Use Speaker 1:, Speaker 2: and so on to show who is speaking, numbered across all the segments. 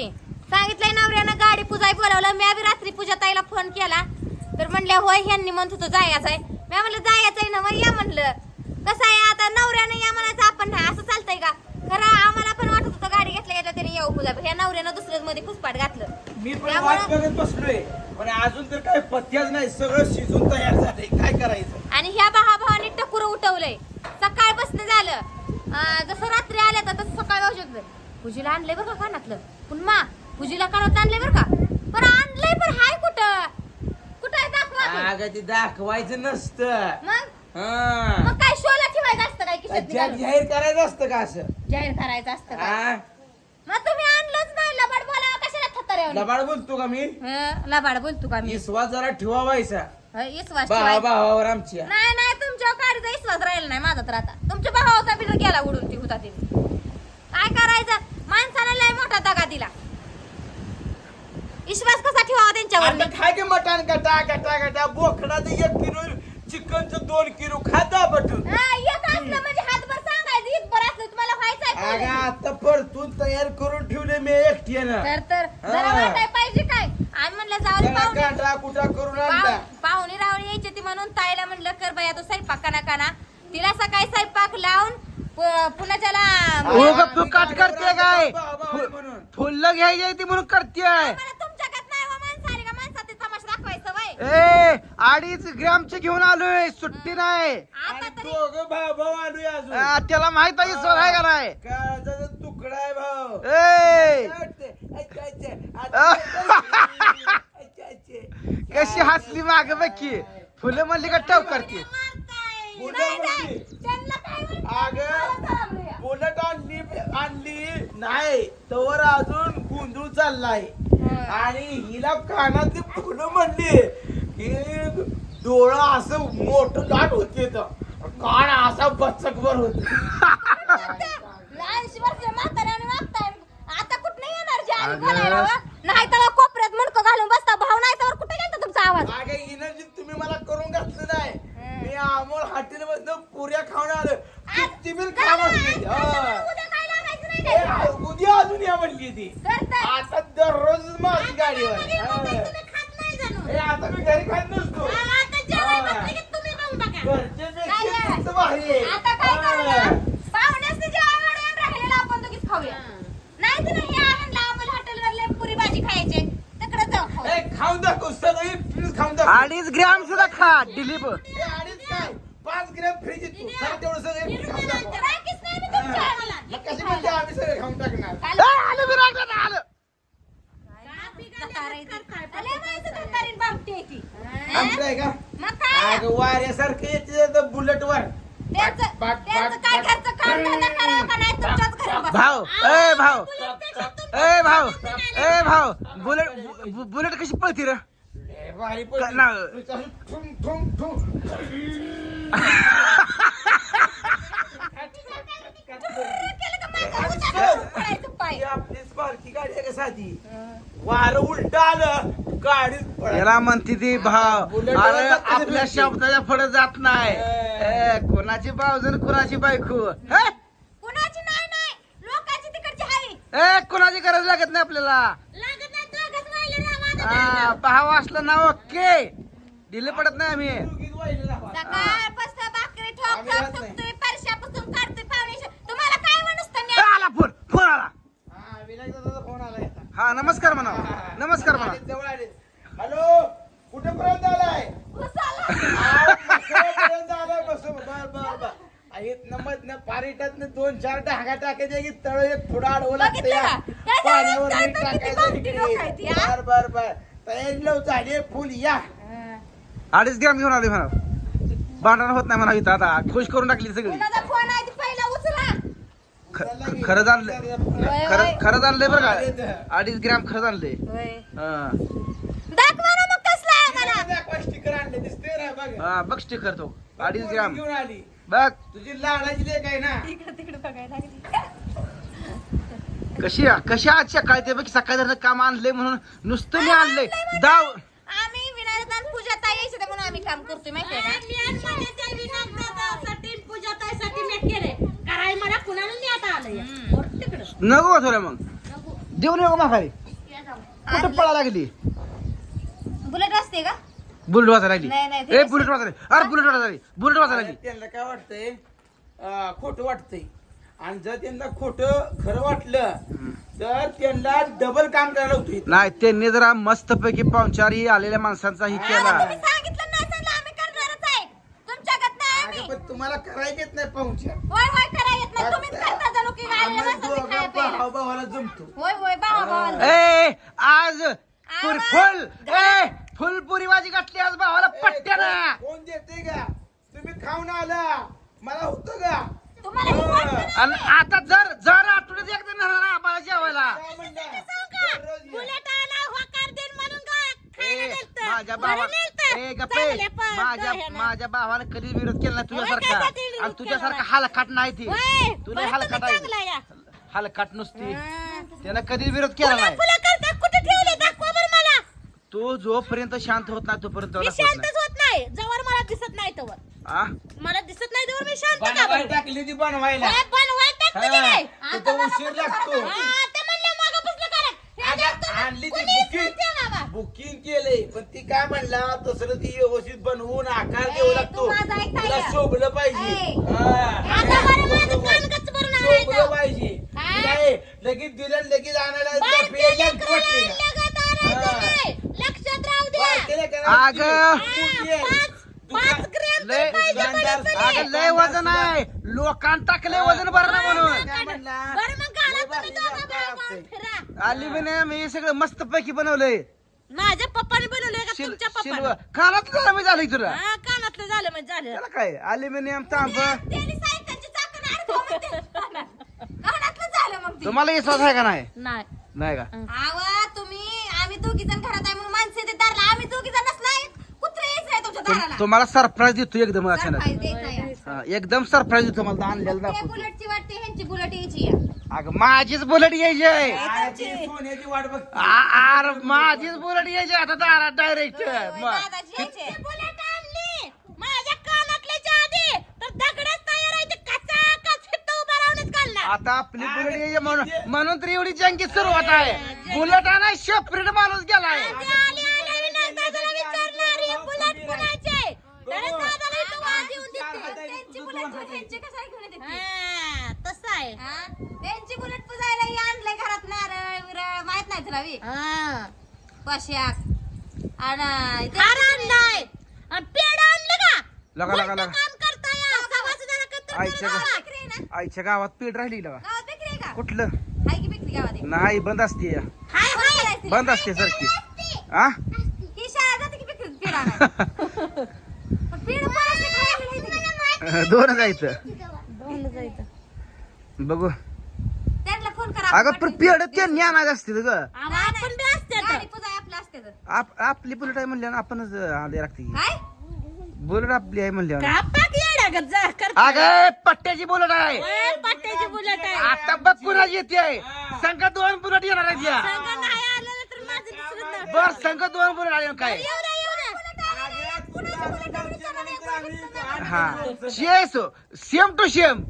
Speaker 1: नवऱ्याची सांगितलंय नवऱ्यानं गाडी पूजाय बोलावलं. मी बी रात्री पूजा ताईला फोन केला. तर म्हणल्या होय ह्यांनी म्हणत होतं जायचं आहे. मी म्हणलं जायचं आहे ना मग या म्हणलं. कसं आहे आता? नवऱ्यानं या म्हणायचं आपण नाही असं चालतंय का? खरं आम्हाला पण वाटत होतं गाडी घेतल्या घेतल्या त्याने येऊ पूजा ह्या नवऱ्यानं दुसऱ्याच मध्ये फुसपाट घातलं.
Speaker 2: मी पण
Speaker 1: त्यामुळं-
Speaker 2: वाट बघत बसलोय. पण अजून तर काय पत्त्याच नाही. सगळं शिजून तयार झालंय. काय करायचं?
Speaker 1: आणि ह्या भावाभावाने टकुर उठवलंय. सकाळपासून झालं. अं, जसं रात्री आल्या तर तसं सकाळ जाऊ शकतं पूजीला आणलंय बरं का कानातलं पुन्हा पूजीला कानात आणलंय बरं का? पण आणलंय पण हाय कुठं? कुठं आहे दाखवा की.
Speaker 2: अगं ते दाखवायचं नसतं.
Speaker 1: मग?
Speaker 2: हा.
Speaker 1: मग काय शोला ठेवायचं असतं काय किशोर
Speaker 2: जाहीर करायचं असतं का असं?
Speaker 1: जाहीर करायचं असतं का?
Speaker 2: हा?
Speaker 1: मग तुम्ही आणलंच नाही. लबाड बोला कशाला थत्तर
Speaker 2: लबाड बोलतो का मी?
Speaker 1: लबाड बोलतो का मी?
Speaker 2: विश्वास जरा ठेवायचा
Speaker 1: हं,
Speaker 2: भावा
Speaker 1: ठेवायचा.
Speaker 2: भावावर आमच्या.
Speaker 1: नाही नाही तुमच्या गाडीचा विश्वास राहिला नाही माझा तर आता. तुमच्या भावाचा बी गेला उडून ती होता ते काय करायचं? माणसाला लय मोठा दगा दिला. विश्वास कसा ठेवावा त्यांच्यावर
Speaker 2: आता खाय के मटण कटा कटा कटा बोकडाचं एक किलो चिकनचं दोन किलो खाता बटून.
Speaker 1: हा, एक असलं म्हणजे हातभर सांगायचं इथभर असलं तुम्हाला
Speaker 2: अगं. आता परतून तयार करून ठेवले मी एकटीनं.
Speaker 1: तर तर जरा
Speaker 2: हा.
Speaker 1: वाटाय पाहिजे काय? आम्ही म्हणलं जाऊ
Speaker 2: जरा
Speaker 1: पाहुणे.
Speaker 2: काटा कुटा करून आणला
Speaker 1: पाहु- पाहुणे रावळे यायचे ती म्हणून ताईला म्हणलं कर बाया तो स्वयंपाक काना काना तिला सकाळी स्वयंपाक लावून पु- पुन्हा त्याला
Speaker 3: उगा तू काट करते काय. फुल्ल घ्यायची ती म्हणून करते
Speaker 1: मला तुमच्याकडे नाही हो माणसं आली का माणसात तमाशा दाखवायचं वय
Speaker 3: ए अडीच ग्रॅमचे घेऊन आलोय सुट्टी नाही
Speaker 1: आता
Speaker 2: आणि
Speaker 1: तरी
Speaker 2: दोघं भाऊ भाऊ आलोय अजून
Speaker 3: आ, त्याला माहीत आहे सर आहे का नाही
Speaker 2: काळजाचा तुकडा आहे भाऊ
Speaker 3: ए
Speaker 2: काय वाटतंय? अच्छा, अच्छा. अच्छा, अच्छा.
Speaker 3: कशी हसली माग बघी फुलं म्हणली का टव करते
Speaker 1: मारताय.
Speaker 2: पुढं
Speaker 1: नाही,
Speaker 2: म्हणते.
Speaker 1: नाही. त्यांना काय म्हणतात?
Speaker 2: अगं
Speaker 1: मला चालवलंय.
Speaker 2: बुलेट आणली आणली नाही तवर अजून गोंधळ चाललाय. आणि हिला कानातली फुलं म्हणली की डोळं असं मोठं दाट होते कान असा बचकभर होत.
Speaker 1: कुठं नाही तर कोपऱ्यात मुंडकं घालून बसता. भाऊ नाही तर कुठे गेलता तुमचा आवाज?
Speaker 2: अगं एनर्जी तुम्ही मला करून घातलं नाही. मी अमोल हॉटेल मधनं पुऱ्या खाऊन आलो. किती बिल खा म्हणली
Speaker 1: उद्या
Speaker 2: हा.
Speaker 1: काय लागायचं नाही
Speaker 2: ए,
Speaker 1: काय?
Speaker 2: उद्या म्हणली ती
Speaker 1: तर.
Speaker 2: आता दररोज माझी गाडीवर
Speaker 1: आता. तुम्ही खात नाही जणू.
Speaker 2: ए, आता मी घरी खात नसतो
Speaker 1: हा, आता जेवाय. बसले की तुम्ही बघू बघा.
Speaker 2: घरचे
Speaker 1: काय
Speaker 2: पेक्षा
Speaker 1: नाही.
Speaker 2: तुमचं भारी आहे.
Speaker 1: आता काय
Speaker 2: हा.
Speaker 1: करूया? पाहुण्यासनी जेवाय वाढवून राहिलेलं आपण दोघीच खाऊया. नाही तर नाही, आणलं आपण हॉटेलवरले पुरी भाजी खायचे तिकडे जाऊ खाऊ.
Speaker 2: ए, खाऊन दाखव सगळी खाऊन दाखव
Speaker 3: अडीच ग्रॅम सुद्धा खा दिलीप
Speaker 2: पाच ग्रॅम फ्रीज तू सर तेवढं सगळं खाऊन
Speaker 1: राखीच नाही मी तुमच्या आम्हाला.
Speaker 2: मग कशी म्हणते आम्ही सगळं खाऊन टाकणार?
Speaker 3: ए, आलं विराट दादा, आलं.
Speaker 1: बामटी आहे ती.
Speaker 2: आमचं आहे का?
Speaker 1: मग काय?
Speaker 2: अगं वाऱ्यासारखं येते बुलेट वर.
Speaker 1: त्यांचं त्यांचं काय घरचं काम धंदा करावं का नाही? तुमच्याच घरी बसा.
Speaker 3: भाऊ ए भाऊ ए भाऊ. ए भाऊ बुलेट बु- बुलेट कशी पळती र?
Speaker 2: ए, भारी
Speaker 3: ना-
Speaker 2: पडली. ठुम, ठुम, गाडी वारं उलट आलं पळाली.
Speaker 3: याला म्हणते ती भाव अरे आपल्या. शब्दाच्या पुढे जात नाही
Speaker 2: ए.
Speaker 3: कोणाची बावजन कोणाची बायको हे?
Speaker 1: कुणाची नाही नाही लोकांची तिकडची हावी
Speaker 3: ए कोणाची गरज लागत नाही आपल्याला
Speaker 1: लागत नाही दोघंच वाहिले राहा, माझं
Speaker 3: हा, भाव असलं ना ओके दिले पडत नाही आम्ही
Speaker 2: वाहिलं दाखवा.
Speaker 1: सकाळपासून भाकरी ठोक
Speaker 2: आम्ही नाही.
Speaker 1: परशापासून तुम्हाला काय
Speaker 3: आला फोन फोन आला
Speaker 2: हा, विनायक दादाचा फोन आला आता.
Speaker 3: हा नमस्कार म्हणा नमस्कार म्हणा
Speaker 2: आले, जवळ आले. हॅलो कुठे पर्यंत आलाय आलाय. बर बर पारिटातनं दोन चार ढागा टाकायचे की तळ एक थोडा अडवं लागतं
Speaker 1: बघितलं
Speaker 2: या.
Speaker 1: का? त्याच्यावर
Speaker 2: पाण्यावर मीठ
Speaker 1: किती
Speaker 2: टाकायचं
Speaker 1: बामटी.
Speaker 2: बर बर बर तयारी लव झाली फुल या
Speaker 3: अडीच ग्राम घेऊन आले म्हणा भांडण होत नाही म्हणा इथं आता. खुश करून टाकली सगळी.
Speaker 1: कुणाचा फोन आहे ती पहिला उचला.
Speaker 3: ख- खरं जाणलं खरं खरं जाणलंय बरं का? अडीच ग्राम खरं जाणलंय. हा.
Speaker 1: दाखवा ना मग कसला आहे आम्हाला.
Speaker 2: स्टिकर आणले दिसते ना बघ.
Speaker 3: हा बघ स्टिकर तो. अडीच ग्राम.
Speaker 2: घेऊन आली?
Speaker 3: बघ.
Speaker 2: तुझी लाडाची लेक आहे ना.
Speaker 1: तिकडे तिकडे बघायला लागली.
Speaker 3: कशी कशी आज सकाळी ते बघ सकाळी काम आणलंय म्हणून नुसतं मी आणलंय. दाव
Speaker 1: विनायक पूजा ताई यायची म्हणून आम्ही काम करतोय माहितीये का.
Speaker 3: नको थोड्या मग. देऊन येऊ का माघारी. कुठं पळा लागली?
Speaker 1: बुलेट असते का?
Speaker 3: बुलेट वाजायला लागली.
Speaker 1: नाही, नाही, ते
Speaker 3: ए बुलेट वाजायला अरे बुलेट वाजायला लागली. बुलेट वाजायला लागली.
Speaker 2: त्यांना काय वाटतंय? खोटं वाटतंय. आणि जर त्यांना खोटं खरं वाटलं तर त्यांना डबल काम करायला होतं
Speaker 3: नाही त्यांनी जरा मस्तपैकी पाहुणचारी आलेल्या माणसांचा ही केला.
Speaker 1: तुम्ही सांगितलं नाही सांगितलं आम्ही करणारच आहे. तुमच्याकडे नाही आम्ही.
Speaker 2: अगं, पण तुम्हाला करायला येत नाही
Speaker 1: होय होय येत नाही. तुम्हीच करता जणू की आलेल्या माणसाचं खाया प्यायला.
Speaker 2: भावाला जमतो.
Speaker 1: होय होय भावा भावाला
Speaker 3: ए आज पुरी फुल ए फुल पुरी भाजी घातली आज भावाला पट्ट्यानं.
Speaker 2: कोण देते का तुम्ही खाऊन आला. मला होतं का
Speaker 1: तुम्हाला हे?
Speaker 3: आणि आता जर जर आठवड्यात एकदा नेणार आम्हाला जेवायला
Speaker 2: काय म्हणता? दररोज या.
Speaker 1: बुलेट आला होकार देईन म्हणून काय खायला
Speaker 3: ए,
Speaker 1: नेलतं.
Speaker 3: माझ्या
Speaker 1: बरं
Speaker 3: भावा
Speaker 1: नेलतं.
Speaker 3: ए गप्पे
Speaker 1: चांगल्या प-
Speaker 3: माझ्या भावाने कधी विरोध केला नाही तुझ्यासारखा
Speaker 1: विरोध
Speaker 3: आणि तुझ्यासारखा
Speaker 1: केला?
Speaker 3: हलकाट नाही ती
Speaker 1: होय,
Speaker 3: तुला
Speaker 1: बरं तुम्ही चांगला
Speaker 3: आहे
Speaker 1: या.
Speaker 3: हलकाट नुसती. त्यानं कधी विरोध केला नाही
Speaker 1: फुलं करता कुठे ठेवले दाखवा बरं मला
Speaker 3: तो जोपर्यंत शांत होत नाही तोपर्यंत
Speaker 1: मी
Speaker 3: होत
Speaker 1: शांतच होत नाही जवळ मला दिसत नाही तोवर.
Speaker 3: आ?
Speaker 1: मला दिसत नाही तोवर मी शांत का
Speaker 2: बनवायला
Speaker 1: बरं?
Speaker 2: टाकली ती बनवायला
Speaker 1: की
Speaker 2: हा? तिथं उशीर लागतो.
Speaker 1: हा, ते म्हणलं. हे.
Speaker 2: आणली ती
Speaker 1: कोणी.
Speaker 2: बुकिंग केले पण ती काय म्हणला तसं ती व्यवस्थित बनवून आकार देऊ लागतो. तुला. शोभलं पाहिजे. हा. शोभलं पाहिजे. नाही लगेच दिलं लगेच आणायला
Speaker 3: लय वजन आहे. लोकांना टाकलंय वजन म्हणून.
Speaker 2: काय?
Speaker 1: बरं
Speaker 2: आपलं.
Speaker 1: फिरा.
Speaker 3: अल्युमिनियम हे सगळं मस्त पैकी बनवलंय.
Speaker 1: माझ्या पप्पाने बनवलंय का
Speaker 3: शिल
Speaker 1: तुमच्या
Speaker 3: शिल्व.
Speaker 1: पप्पाने?
Speaker 3: कानात झालं मी झालं तुला
Speaker 1: हा कानातलं झालं म्हणजे झालं.
Speaker 3: त्याला काय? अल्युमिनियम तांब.
Speaker 1: त्यांनी साहित्याची चाकं अडकवा म्हणते. कानातलं झालं मग ते.
Speaker 3: तुम्हाला विश्वास आहे का नाही?
Speaker 1: नाही.
Speaker 3: नाही का?
Speaker 1: आवा तुम्ही आम्ही दोघी जण घरात आहे म्हणून माणसं येते दाराला. आम्ही दोघी जण नाही. कुत्रे यायचं नाही तुमच्या
Speaker 3: तुम-
Speaker 1: दाराला.
Speaker 3: तुम्हाला सरप्राईज देतो एकदम अचानक.
Speaker 1: Surprise द्यायचा या.
Speaker 3: हा, एकदम सरप्राईज देतो मला आणलेलं दाखवतो.
Speaker 1: बुलेटची वाटते ह्यांची बुलेट यायची या.
Speaker 3: अगं माझीच बुलेट यायची आहे.
Speaker 2: आ, ती सोन्याची वाट बघ.
Speaker 3: आ- अरे माझीच बुलेट यायची आता दारात डायरेक्ट
Speaker 1: यायची. बुलेट आणली माझ्या तर दगडच तयार आहे ते कचा कच इथं उभं राहूनच काढणार
Speaker 3: आता आपली बुलेट यायची म्हणून म्हणून तर एवढी जंगी सुरुवात आहे. बुलेट आणा सेपरेट माणूस गेलाय.
Speaker 1: आधी आली आली विनायक दादाला विचारणार ही बुलेट कुणाची आहे? तर दादाला इथं वाद येऊन देते. त्यांची बुलेट ह्यांची कशाला घेऊन येते ती? हा, तसं आहे हा? त्यांची बुलेट पुजायला ही आणलंय घरात नारळ विरळ माहीत नाही तुला वी पशाक आणि आणलाय. पेड आणलं का?
Speaker 3: लगा लगा लगा.
Speaker 1: काम करताय
Speaker 3: आईच्या गा-
Speaker 1: गावात आहे ना?
Speaker 3: आईच्या गावात पीठ राहिली
Speaker 1: गावात आहे का?
Speaker 3: कुठलं?
Speaker 1: की गावात?
Speaker 3: नाही बंद असते या.
Speaker 1: हाय हाय.
Speaker 3: बंद असते. सारखी. आ?
Speaker 1: ही शाळा जाते की आणायला? पण? माहिती नाही.
Speaker 3: दोन जायचं. बघू.
Speaker 1: करा
Speaker 3: अगं पण पेड त्यांनी आणायचं असते ग.
Speaker 1: आपण बी असते गाडी आपलं असते तर.
Speaker 3: आप आपली बुलेट आहे म्हणल्यावर आपणच आले लागते
Speaker 1: काय?
Speaker 3: बुलेट आपली आहे म्हणल्यावर.
Speaker 1: कापाक येडागत जा कर
Speaker 3: अगं पट्ट्याची बुलेट आहे.
Speaker 1: पट्ट्याची बुलेट आहे.
Speaker 3: आता बघ कुणाची येते. संघ दोन बुलेट येणार आहेत या.
Speaker 1: संग नाही आलं तर माझं दुसरं नाव.
Speaker 3: बर संघ दोन बुलेट आले काय?
Speaker 1: येऊ येऊ आहे.
Speaker 3: हा. शेस सेम टू सेम.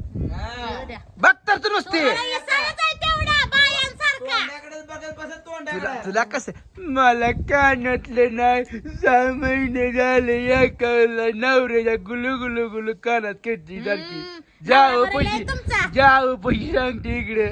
Speaker 3: बघ तर तू नुसते.
Speaker 1: मला हे आहे तेवढा बायांसारखा
Speaker 2: तोंडाकडेच बघत बसत
Speaker 3: तुला तुला कसं मला कानातलं नाही. सहा महिने झाले या कळला नवऱ्याच्या गुलू गुलू गुलू कानात कटली सारखी
Speaker 1: लय
Speaker 3: पैसे. जाओ पैसे सांगते इकडे.